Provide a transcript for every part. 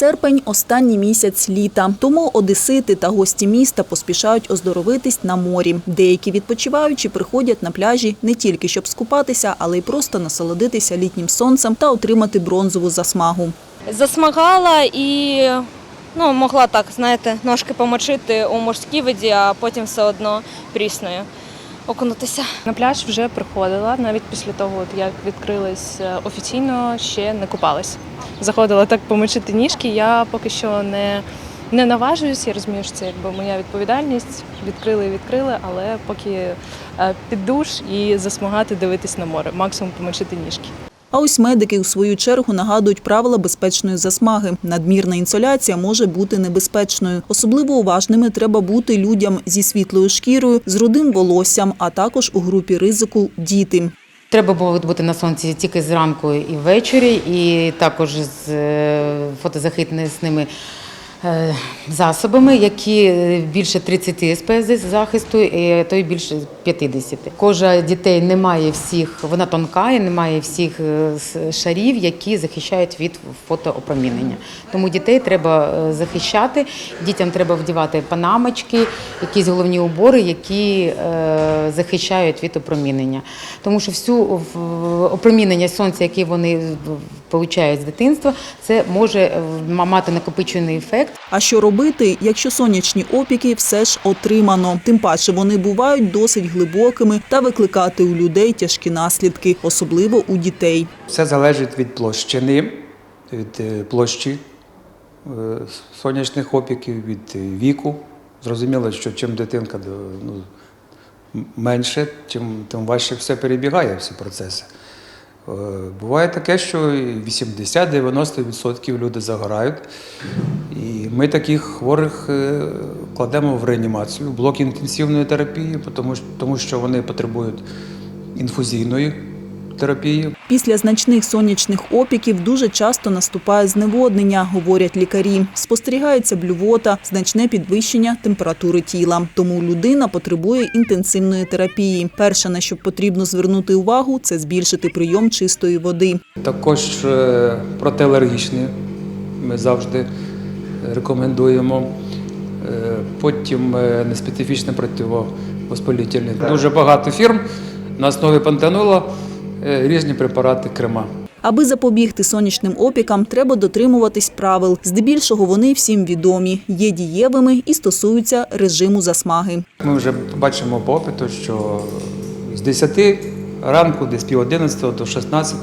Серпень останній місяць літа. Тому одесити та гості міста поспішають оздоровитись на морі. Деякі відпочиваючі приходять на пляжі не тільки щоб скупатися, але й просто насолодитися літнім сонцем та отримати бронзову засмагу. засмагала і ну, могла так, знаєте, ножки помочити у морській воді, а потім все одно прісною окунутися. На пляж вже приходила, навіть після того, як відкрились е, офіційно, ще не купалась. Заходила так помочити ніжки. Я поки що не, не наважуюсь. Я розумію, що це якби моя відповідальність. Відкрили і відкрили, але поки е, під душ і засмагати дивитись на море, максимум помочити ніжки. А ось медики у свою чергу нагадують правила безпечної засмаги. Надмірна інсоляція може бути небезпечною. Особливо уважними треба бути людям зі світлою шкірою, з рудим волоссям, а також у групі ризику діти. Треба було бути на сонці тільки зранку і ввечері, і також з фотозахитними е, засобами, які е, більше 30 СПС захисту, і то й більше 50. Кожа дітей не має всіх, вона тонка і не має всіх е, шарів, які захищають від фотоопромінення. Тому дітей треба е, захищати, дітям треба вдівати панамочки, якісь головні убори, які е, захищають від опромінення. Тому що всю опромінення сонця, яке вони получають з дитинства, це може е, мати накопичений ефект. А що робити, якщо сонячні опіки все ж отримано? Тим паче вони бувають досить глибокими та викликати у людей тяжкі наслідки, особливо у дітей. Все залежить від площини, від е, площі е, сонячних опіків, від віку. Зрозуміло, що чим дитинка ну, менше, тим, тим важче все перебігає, всі процеси. Е, Буває таке, що 80-90% люди загорають. І ми таких хворих е, кладемо в реанімацію, в блок інтенсивної терапії, тому що вони потребують інфузійної терапії. Після значних сонячних опіків дуже часто наступає зневоднення, говорять лікарі. Спостерігається блювота, значне підвищення температури тіла. Тому людина потребує інтенсивної терапії. Перше, на що потрібно звернути увагу, це збільшити прийом чистої води. Також е, протиалергічні ми завжди рекомендуємо. Е, Потім е, неспецифічне противовоспалительне. Дуже багато фірм на основі пантенола різні препарати крема. Аби запобігти сонячним опікам, треба дотримуватись правил. Здебільшого вони всім відомі, є дієвими і стосуються режиму засмаги. Ми вже бачимо по опиту, що з 10 ранку, десь пів 11 до 16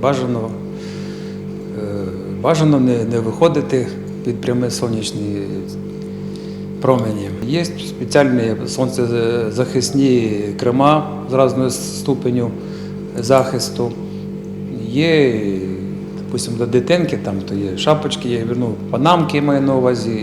бажано, е, бажано не, не виходити під пряме сонячні промені. Є спеціальні сонцезахисні крема з різною ступеню захисту. Є, допустимо, до дитинки, там то є шапочки, є верну панамки маю на увазі,